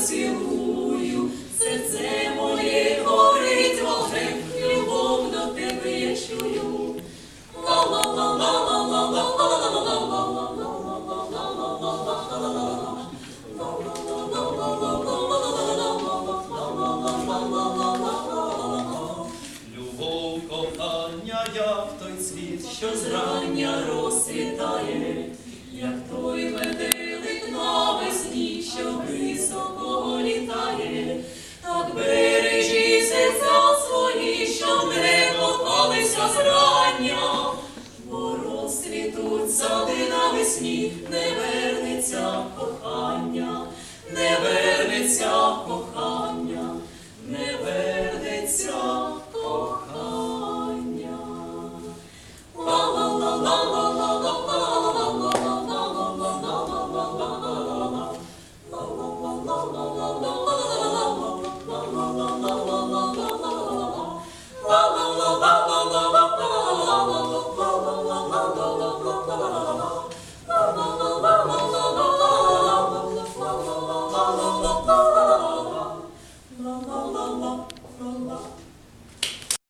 поцілую. Серце моє горить вогнем, любов до тебе я чую. Любов, кохання, як той світ, що зрання розцвітає, сади навесні, не вернеться кохання, не вернеться кохання, la la la la la.